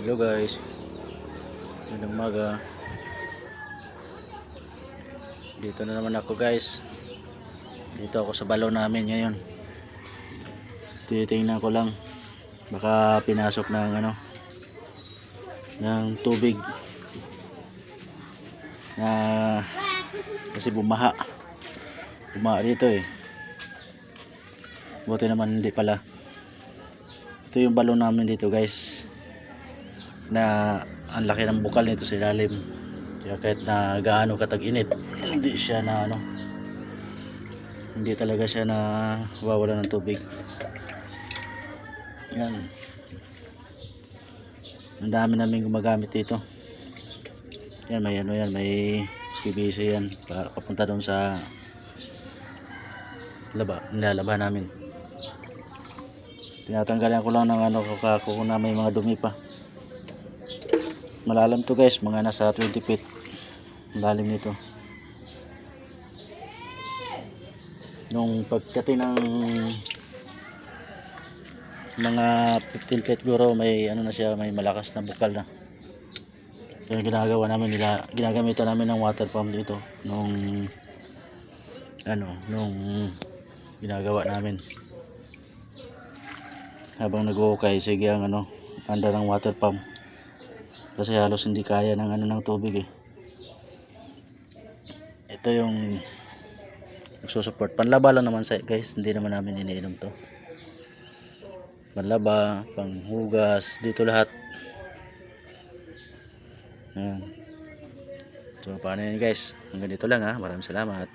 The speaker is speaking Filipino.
Hello guys. Magandang umaga. Dito na naman ako guys. Dito ako sa balo namin ngayon. Titingnan ko lang. Baka pinasok ng ano ng tubig na kasi bumaha. Bumaha dito eh. Buti naman hindi pala. Ito yung balon namin dito guys na ang laki ng bukal nito sa ilalim. Kaya kahit na gaano katag init hindi siya na ano hindi talaga siya na wawala ng tubig. Yan. Ang dami namin gumagamit dito. Yan may ano yan may PVC yan. Pa- papunta doon sa laba nilalaba namin. Tinatanggalan ko lang ng ano kako na may mga dumi pa malalam to guys. Mga nasa 20 feet. Lalim nito. Nung pagdating ng mga 15 feet guro may ano na siya may malakas na bukal na. Kaya ginagawa namin nila ginagamitan namin ng water pump dito nung ano nung ginagawa namin. Habang nag-uukay sige ang ano anda ng water pump kasi halos hindi kaya ng ano ng tubig eh. Ito yung nagsusupport. Panlaba lang naman sa guys. Hindi naman namin iniinom to. Panlaba panghugas dito lahat. Yan so paano yun guys? Hanggang dito lang ha? Maraming salamat